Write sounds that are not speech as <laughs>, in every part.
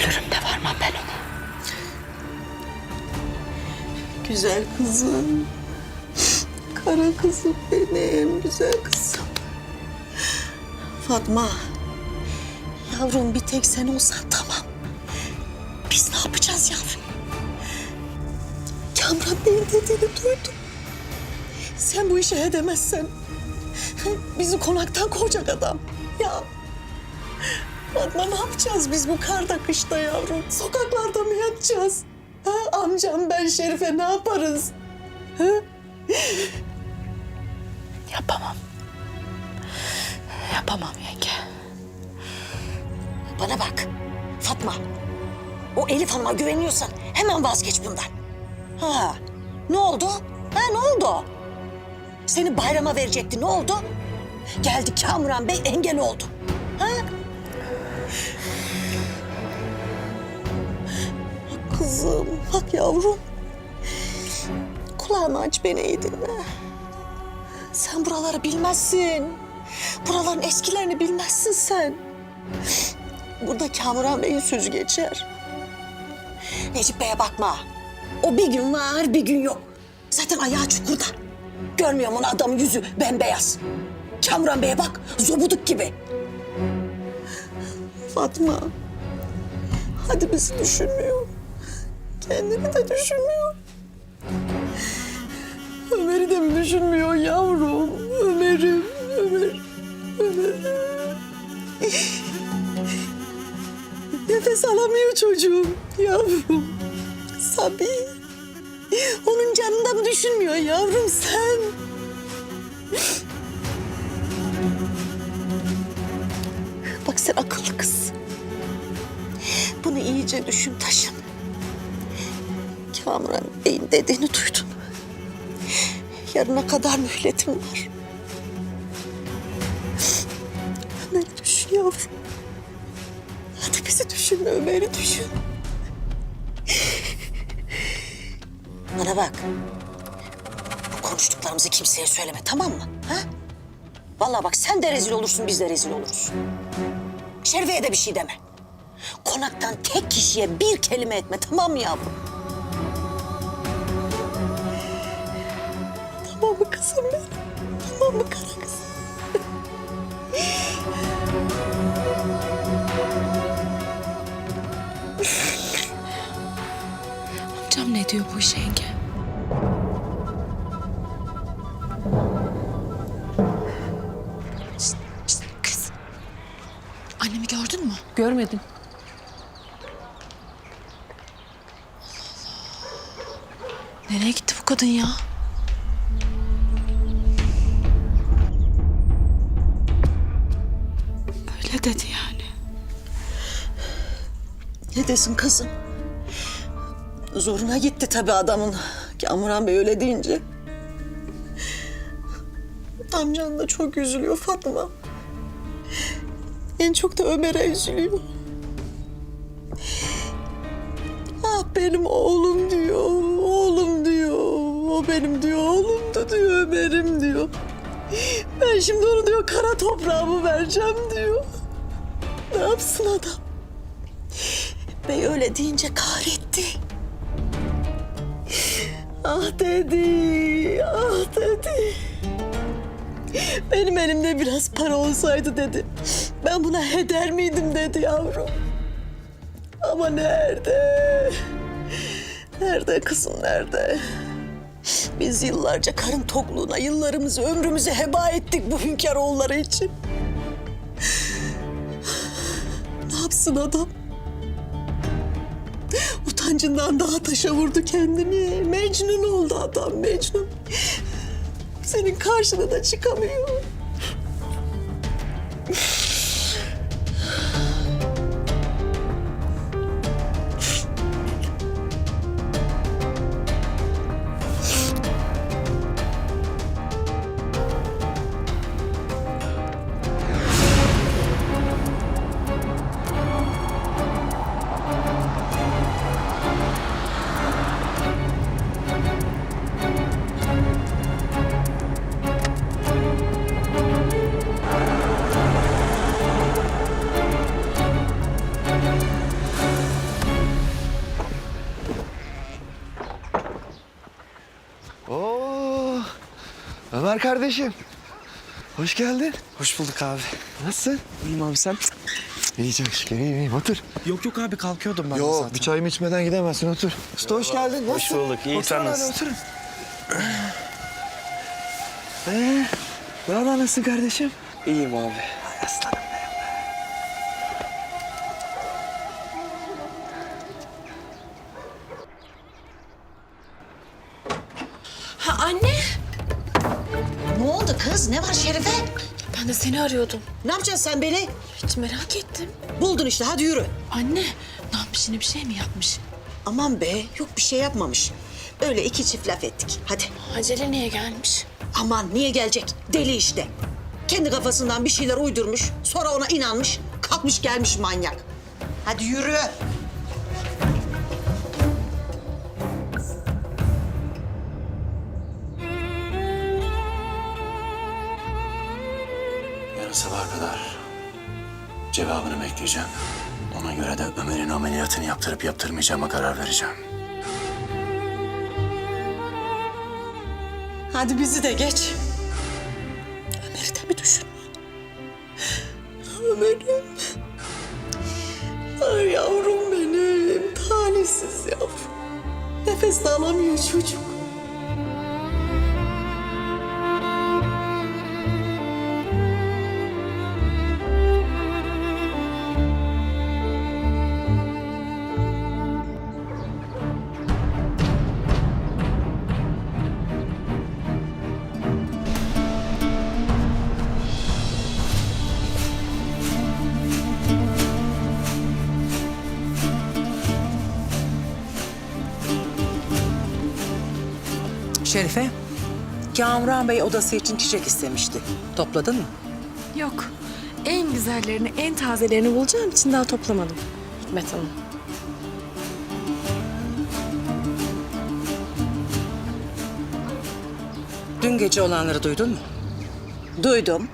Ölürüm de varmam ben ona. Güzel kızım. Kara kızım benim, güzel kızım. Fatma, yavrum bir tek sen olsan tamam. Biz ne yapacağız yavrum? Kamran Bey'in dediğini duydum. Sen bu işe edemezsen <laughs> bizi konaktan kovacak adam. Ya Fatma ne yapacağız biz bu karda kışta yavrum? Sokaklarda mı yatacağız? Ha, amcam ben Şerife ne yaparız? Ha? Yapamam. Yapamam yenge. Bana bak Fatma. O Elif Hanım'a güveniyorsan hemen vazgeç bundan. Ha ne oldu? Ha ne oldu? Seni bayrama verecekti ne oldu? Geldi Kamuran Bey engel oldu. Ha? Kızım, bak yavrum. Kulağını aç beni iyi dinle. Sen buraları bilmezsin. Buraların eskilerini bilmezsin sen. Burada Kamuran Bey'in sözü geçer. Necip Bey'e bakma. O bir gün var, bir gün yok. Zaten ayağı çukurda. Görmüyor musun adamın yüzü bembeyaz. Kamuran Bey'e bak, zobuduk gibi. Fatma, hadi bizi düşünmüyor. Kendini de düşünmüyor. Ömer'i de mi düşünmüyor yavrum? Ömer'im, Ömer, Ömer. Nefes alamıyor çocuğum, yavrum. Sabi. Onun canını da mı düşünmüyor yavrum sen? Bak sen akıllı kız. Bunu iyice düşün taşın. Kamuran Bey'in dediğini duydun. Yarına kadar mühletim var. Ömer'i düşün yavrum. Hadi bizi düşün, Ömer'i düşün. Bana bak. Bu konuştuklarımızı kimseye söyleme tamam mı? Ha? Vallahi bak sen de rezil olursun biz de rezil oluruz. Şerife'ye de bir şey deme. Konaktan tek kişiye bir kelime etme tamam mı yavrum? Kızım benim? Tamam mı kara kızım? Amcam ne diyor bu işe yenge? Şşt, kız. Annemi gördün mü? Görmedim. Nereye gitti bu kadın ya? Ne desin kızım? Zoruna gitti tabii adamın. Kamuran Bey öyle deyince. Amcan da çok üzülüyor Fatma. En çok da Ömer'e üzülüyor. Ah benim oğlum diyor, oğlum diyor. O benim diyor, oğlumdu diyor, Ömer'im diyor. Ben şimdi onu diyor kara toprağımı vereceğim diyor. Ne yapsın adam? Bey öyle deyince kahretti. Ah dedi, ah dedi. Benim elimde biraz para olsaydı dedi. Ben buna heder miydim dedi yavrum. Ama nerede? Nerede kızım nerede? Biz yıllarca karın tokluğuna yıllarımızı, ömrümüzü heba ettik bu hünkâr oğulları için. Ne yapsın adam? Utancından daha taşa vurdu kendini. Mecnun oldu adam Mecnun. Senin karşına da çıkamıyor. Haber kardeşim? Hoş geldin. Hoş bulduk abi. Nasılsın? İyiyim abi sen? İyi çok şükür, iyiyim, iyiyim. Otur. Yok yok abi kalkıyordum ben de Yok, zaten. bir çayımı içmeden gidemezsin, otur. Usta hoş geldin. Hoş Nasılsın? bulduk, iyi, Oturun sen hadi, nasılsın? Oturun. Ee, valla nasılsın kardeşim? İyiyim abi. Ay oldu kız? Ne var Şerife? Ben de seni arıyordum. Ne yapacaksın sen beni? Hiç merak ettim. Buldun işte hadi yürü. Anne ne yapmış yine bir şey mi yapmış? Aman be yok bir şey yapmamış. Öyle iki çift laf ettik. Hadi. Acele niye gelmiş? Aman niye gelecek? Deli işte. Kendi kafasından bir şeyler uydurmuş. Sonra ona inanmış. Kalkmış gelmiş manyak. Hadi yürü. Cevabını bekleyeceğim. Ona göre de Ömer'in ameliyatını yaptırıp yaptırmayacağıma karar vereceğim. Hadi bizi de geç. Ömer'i de mi düşün? Ömer'im. Ay yavrum benim. Talihsiz yavrum. Nefes alamıyor çocuk. Şerife, Kamuran Bey odası için çiçek istemişti. Topladın mı? Yok. En güzellerini, en tazelerini bulacağım için daha toplamadım. Hikmet Hanım. Dün gece olanları duydun mu? Duydum.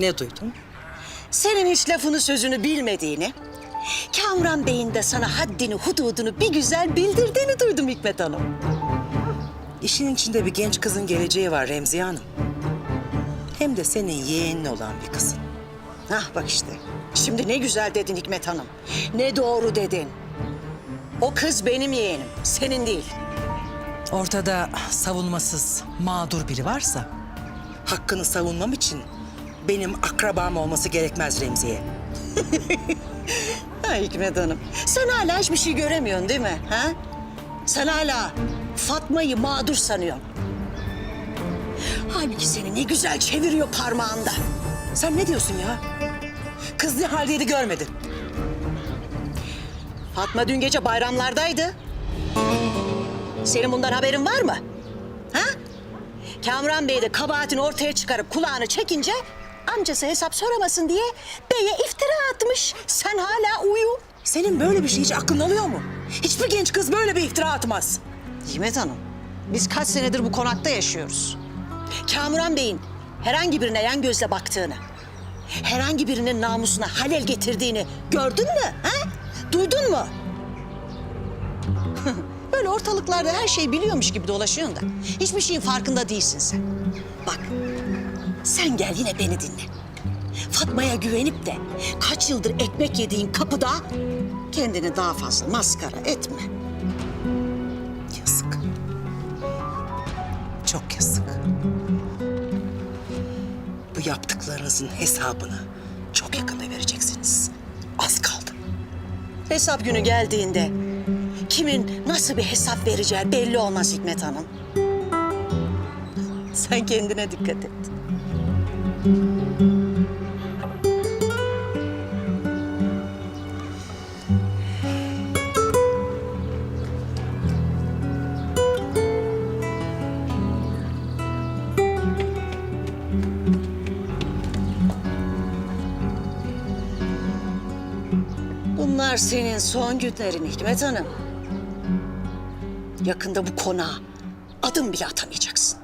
Ne duydun? Senin hiç lafını sözünü bilmediğini, Kamran Bey'in de sana haddini hududunu bir güzel bildirdiğini duydum Hikmet Hanım. İşin içinde bir genç kızın geleceği var Remziye Hanım. Hem de senin yeğenin olan bir kızın. Hah bak işte. Şimdi ne güzel dedin Hikmet Hanım. Ne doğru dedin. O kız benim yeğenim, senin değil. Ortada savunmasız, mağdur biri varsa... ...hakkını savunmam için benim akrabam olması gerekmez Remziye. <laughs> Ha Hikmet Hanım, sen hala hiçbir şey göremiyorsun değil mi? Ha? Sen hala Fatma'yı mağdur sanıyorsun. Halbuki seni ne güzel çeviriyor parmağında. Sen ne diyorsun ya? Kız ne haldeydi görmedin. Fatma dün gece bayramlardaydı. Senin bundan haberin var mı? Ha? Kamran Bey de kabahatini ortaya çıkarıp kulağını çekince amcası hesap soramasın diye beye iftira atmış. Sen hala uyu. Senin böyle bir şey hiç aklın alıyor mu? Hiçbir genç kız böyle bir iftira atmaz. Hikmet Hanım, biz kaç senedir bu konakta yaşıyoruz. Kamuran Bey'in herhangi birine yan gözle baktığını, herhangi birinin namusuna halel getirdiğini gördün mü? Ha? Duydun mu? <laughs> Böyle ortalıklarda her şeyi biliyormuş gibi dolaşıyorsun da hiçbir şeyin farkında değilsin sen. Bak, sen gel yine beni dinle. Fatma'ya güvenip de kaç yıldır ekmek yediğin kapıda kendini daha fazla maskara etme. Yaptıklarınızın hesabını çok yakında vereceksiniz. Az kaldı. Hesap günü geldiğinde kimin nasıl bir hesap vereceği belli olmaz Hikmet Hanım. Sen kendine dikkat et. Bunlar senin son günlerin Hikmet Hanım. Yakında bu konağa adım bile atamayacaksın.